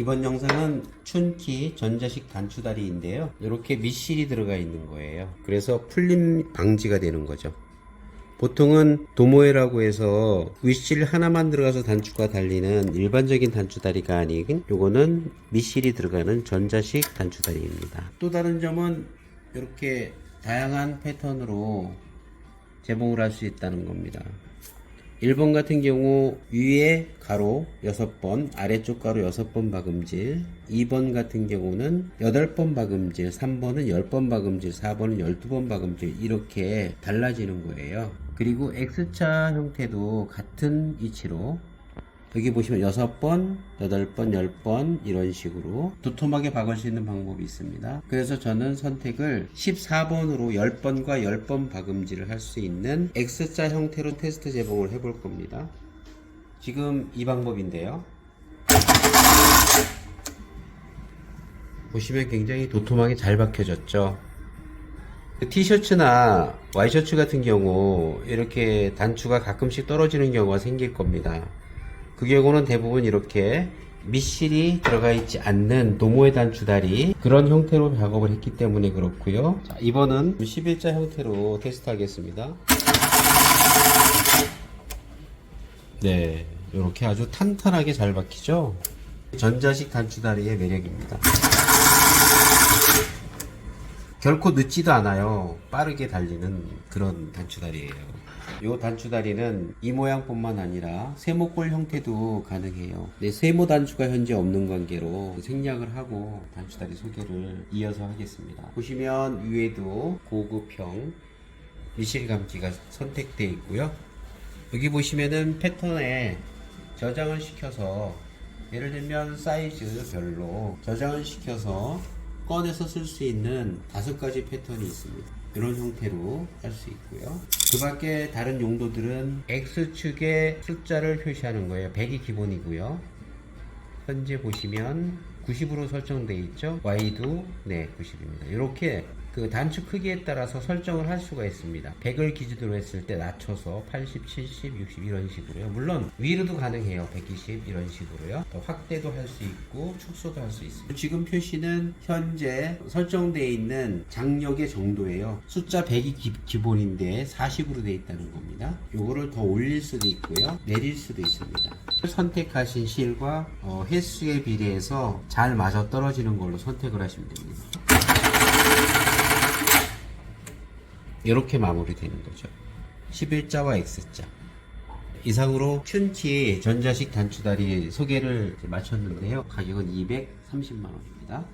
이번 영상은 춘키 전자식 단추다리인데요. 이렇게 밑실이 들어가 있는 거예요. 그래서 풀림 방지가 되는 거죠. 보통은 도모에라고 해서 윗실 하나만 들어가서 단추가 달리는 일반적인 단추다리가 아닌 요거는 밑실이 들어가는 전자식 단추다리입니다. 또 다른 점은 이렇게 다양한 패턴으로 재봉을 할 수 있다는 겁니다. 1번 같은 경우 위에 가로 6번, 아래쪽 가로 6번 박음질, 2번 같은 경우는 8번 박음질, 3번은 10번 박음질, 4번은 12번 박음질 이렇게 달라지는 거예요. 그리고 X자 형태도 같은 위치로 여기 보시면 6번, 8번, 10번 이런 식으로 도톰하게 박을 수 있는 방법이 있습니다. 그래서 저는 선택을 14번으로 10번과 10번 박음질을 할 수 있는 X자 형태로 테스트 재봉을 해볼 겁니다. 지금 이 방법인데요. 보시면 굉장히 도톰하게 잘 박혀졌죠. 그 티셔츠나 와이셔츠 같은 경우 이렇게 단추가 가끔씩 떨어지는 경우가 생길 겁니다. 그 경우는 대부분 이렇게 밑실이 들어가 있지 않는 도모의 단추다리 그런 형태로 작업을 했기 때문에 그렇고요. 자, 이번은 11자 형태로 테스트 하겠습니다. 네, 이렇게 아주 탄탄하게 잘 박히죠? 전자식 단추다리의 매력입니다. 결코 늦지도 않아요. 빠르게 달리는 그런 단추다리예요. 이 단추다리는 이 모양뿐만 아니라 세모꼴 형태도 가능해요. 네, 세모 단추가 현재 없는 관계로 생략을 하고 단추다리 소개를 이어서 하겠습니다. 보시면 위에도 고급형 미실 감기가 선택되어 있고요. 여기 보시면은 패턴에 저장을 시켜서 예를 들면 사이즈별로 저장을 시켜서 꺼내서 쓸 수 있는 다섯 가지 패턴이 있습니다. 이런 형태로 할 수 있고요. 그 밖에 다른 용도들은 X축에 숫자를 표시하는 거예요. 100이 기본이고요. 현재 보시면 90으로 설정되어 있죠. Y도 네 90입니다. 이렇게 그 단추 크기에 따라서 설정을 할 수가 있습니다. 100을 기준으로 했을 때 낮춰서 80, 70, 60 이런 식으로요. 물론 위로도 가능해요. 120 이런 식으로요. 또 확대도 할 수 있고 축소도 할 수 있습니다. 지금 표시는 현재 설정되어 있는 장력의 정도예요. 숫자 100이 기, 본인데 40으로 되어 있다는 겁니다. 요거를 더 올릴 수도 있고요. 내릴 수도 있습니다. 선택하신 실과 어, 횟수에 비례해서 잘 맞아 떨어지는 걸로 선택을 하시면 됩니다. 이렇게 마무리되는 거죠. 11자와 X자. 이상으로 춘키 전자식 단추다리 소개를 마쳤는데요. 가격은 230만 원입니다.